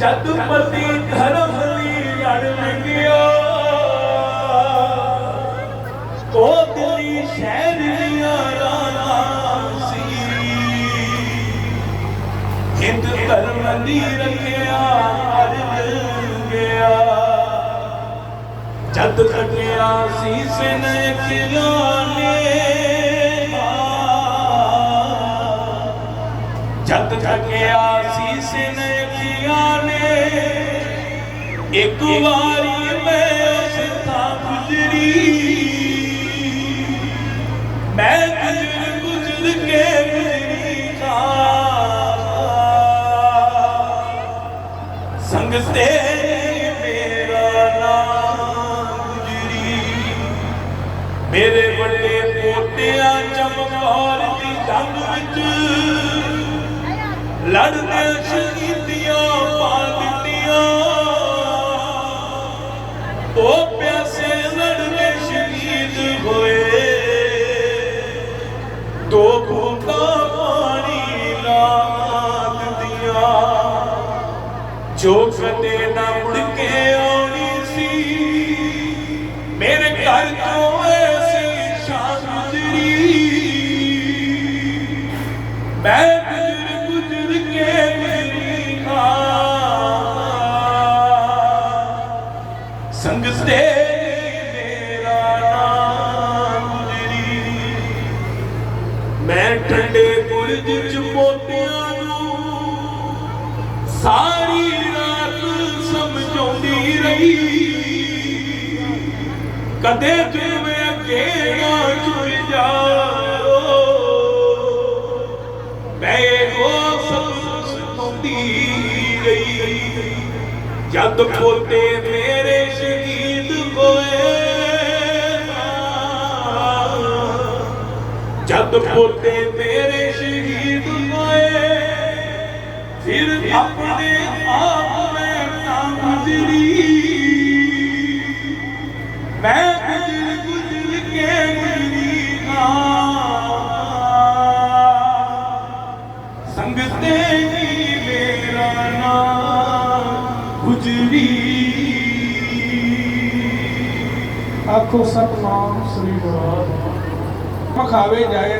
ਜਦ ਪਤੀ ਧਰਮ ਲਈ ਲੜ ਲੱਗਿਆ। ਉਹ ਦਿੱਲੀ ਸ਼ਹਿਰ ਦੀਆਂ ਰਾਣਾ ਸੀ। ਹਿੰਦ ਧਰਮ ਦੀ ਰੱਖਿਆ ਅਰਜ ਗਿਆ। ਜਦ ਤੱਕਿਆ ਸੀਸ ਨੇ ਖਿਲਾਣੇ ਜਦ ਤੱਕਿਆ ਸੀਸ ਨੇ ਖਿਲਾਣੇ ਇੱਕ ਵਾਰੀ ਮੈਂ ਉਸ ਥਾਂ ਗੁਜ਼ਰੀ। ਮੈਂ ਗੁਜ਼ਰ ਗੁਜ਼ਰ ਕੇ ਗੁਜ਼ਰੀ ਖਾਂ ਸੰਗ ਮੇਰਾ ਨਾਮ ਗੁਜਰੀ। ਮੇਰੇ ਵੱਡੇ ਪੋਤਿਆਂ ਚਮਕੌਰ ਦੀ ਜੰਗ ਵਿੱਚ ਲੜਦੇ ਸ਼ਹੀਦੀਆਂ ਪਾ ਦਿੱਤੀਆਂ ਉਹ ਪਿਆਸੇ ਲੜਦੇ ਸ਼ਹੀਦ ਹੋਏ ਦੋ ਬੂੰਦਾਂ ਪਾਣੀ ਲਾ ਦਿੱਤੀਆਂ ਜੋ ਕਦੇ ਨਾ ਮੁੜ ਕੇ ਆਉਣੀ ਸੀ ਮੇਰੇ ਘਰ ਤੋਂ ਮੈਂ ਠੰਡੇ ਬੁਰਜ ਚ ਮੋਤਿਆਂ ਨੂੰ ਸਾਰੀ ਰਾਤ ਸਮਝਾਉਂਦੀ ਰਹੀ। ਕਦੇ ਜਿਵੇਂ ਅਕੇਲਾ ਛੁੱਟ ਜਾਓ। ਮੈਂ ਉਹ ਸਭ ਰਹੀ। ਜਦ ਪੋਤੇ ਮੇਰੇ ਸ਼ਹੀਦ ਹੋਏ ਜਦ ਪੋਤੇ ਮੇਰੇ ਸ਼ਹੀਦ ਹੋਏ। ਫਿਰ ਆਪਣੇ ਆਪ ਮੈਂ ਤਾਂ ਗੁਜ਼ਰੀ ਮੈਂ ਗੁਜ਼ਰ ਗੁਜ਼ਰ ਕੇ ਗੁਜ਼ਰੀ ਹਾਂ। ਸੰਗ ਤੇ ਮੇਰਾ ਨਾਮ ਗੁਜ਼ਰੀ। ਆਖੋ ਸਤਨਾਮ ਸ੍ਰੀ ਗੁਰੂ। ਮਖਾਵੇ ਜਾਏ